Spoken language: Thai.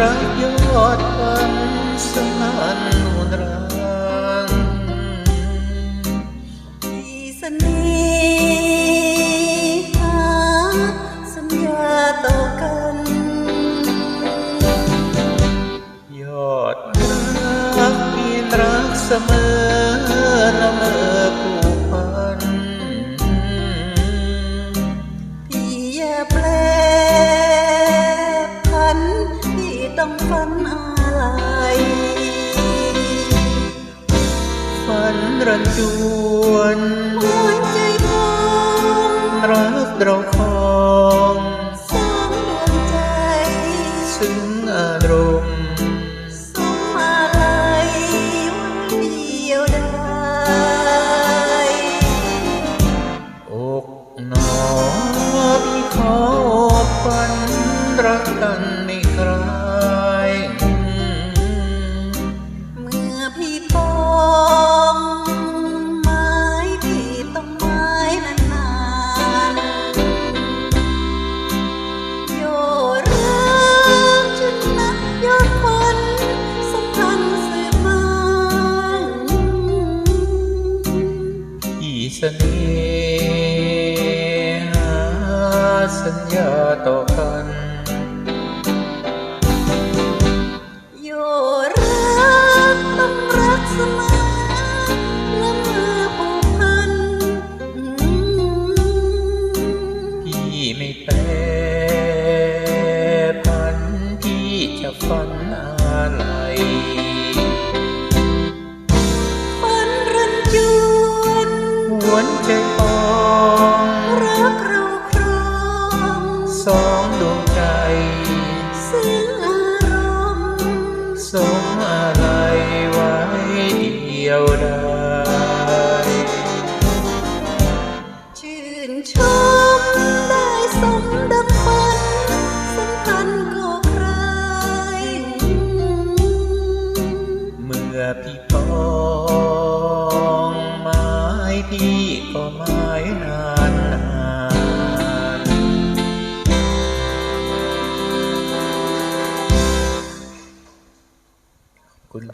ត្រើយយត់បានស្មាននួនរានពីសនីហាសញ្ញាតកាន់យត់ត្រើយមានត្រើយស្មើណាមើ ฝันรันจวนหัวใจพองรักเราครองสองดวงใจ ซึ้งอารมณ์สมอะไรวันเดียวได้ อกหนอพี่ขอ น่หาสัญญาต่อกันโยรักต้องรักเสมอและเมื่อผูกพันพี่ไม่แปรพันพี่จะฝันอะไวนใจปองรักเราครองสองดวงใจซึ้งอารมณ์สมอะไรไว้เดียวได้ชื่นชมได้สมดังฝันสัมพันธ์ก็ใครเมื่อพี่ ก็หมายนานนานคุณ